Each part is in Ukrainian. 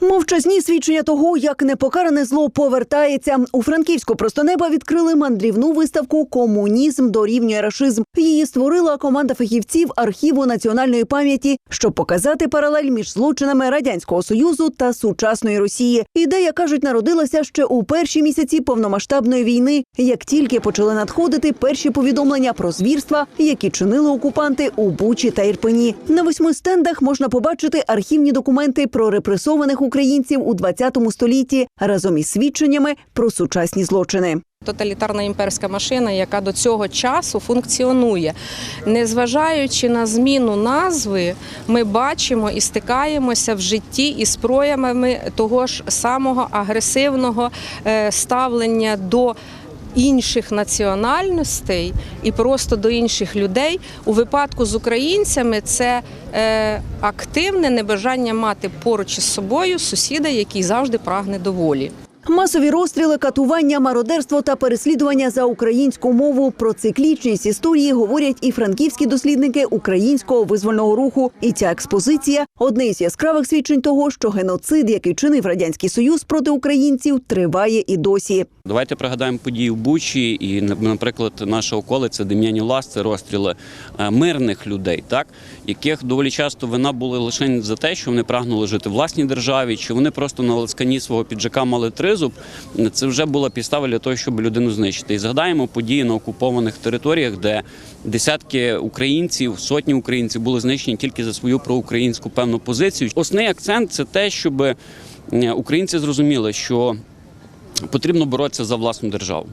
Мовчазні свідчення того, як непокаране зло повертається. У Франківську просто неба відкрили мандрівну виставку Комунізм дорівнює рашизм. Її створила команда фахівців архіву національної пам'яті, щоб показати паралель між злочинами радянського союзу та сучасної Росії. Ідея кажуть, народилася ще у перші місяці повномасштабної війни, як тільки почали надходити перші повідомлення про звірства, які чинили окупанти у Бучі та Ірпені. На восьми стендах можна побачити архівні документи про репресованих українців у 20 столітті разом із свідченнями про сучасні злочини. Тоталітарна імперська машина, яка до цього часу функціонує. Незважаючи на зміну назви, ми бачимо і стикаємося в житті із проявами того ж самого агресивного е, ставлення до. Інших національностей і просто до інших людей у випадку з українцями це е, активне небажання мати поруч із собою сусіда, який завжди прагне до волі. Масові розстріли, катування, мародерство та переслідування за українську мову про циклічність історії говорять і франківські дослідники українського визвольного руху. І ця експозиція одне із яскравих свідчень того, що геноцид, який чинив радянський союз проти українців, триває і досі. Давайте пригадаємо події в Бучі і, наприклад, наша околиця Дем'янів Лас це розстріли е, мирних людей, так яких доволі часто вина були лише за те, що вони прагнули жити в власній державі, чи вони просто на лискані свого піджака мали тризуб. Це вже була підстава для того, щоб людину знищити. І згадаємо події на окупованих територіях, де десятки українців, сотні українців були знищені тільки за свою проукраїнську певну позицію. Основний акцент це те, щоб е, українці зрозуміли, що потрібно боротися за власну державу.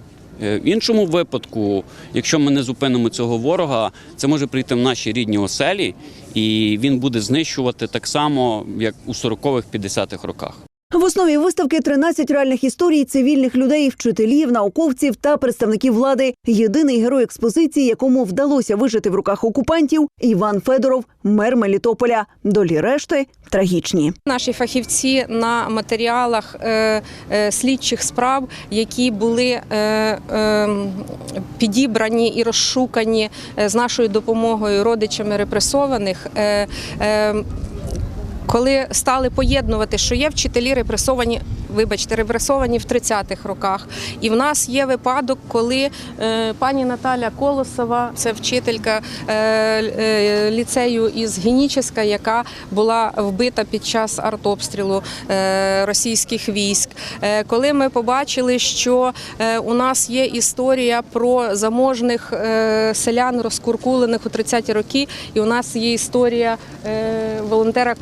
Е, В іншому випадку, якщо ми не зупинимо цього ворога, це може прийти в наші рідні оселі, і він буде знищувати так само, як у 40-х, 50-х роках. В основі виставки 13 реальних історій цивільних людей, вчителів, науковців та представників влади. Єдиний герой експозиції, якому вдалося вижити в руках окупантів, Іван Федоров, мер Мелітополя. Долі решти трагічні. Наші фахівці на матеріалах е, е, слідчих справ, які були е, е, підібрані і розшукані е, з нашою допомогою родичами репресованих. Е, е, коли стали поєднувати, що є вчителі репресовані, вибачте, репресовані в 30-х роках. І в нас є випадок, коли е, пані Наталя Колосова, це вчителька е, е, ліцею із Геніческа, яка була вбита під час артобстрілу е, російських військ. Е, коли ми побачили, що е, у нас є історія про заможних е, селян, розкуркулених у 30-ті роки, і у нас є історія е, волонтера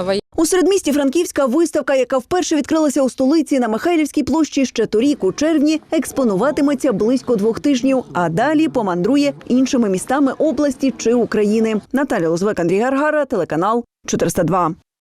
Кононова. У середмісті Франківська виставка, яка вперше відкрилася у столиці на Михайлівській площі ще торік у червні, експонуватиметься близько двох тижнів, а далі помандрує іншими містами області чи України. Наталя Лозвек, Андрій Гаргара, телеканал 402.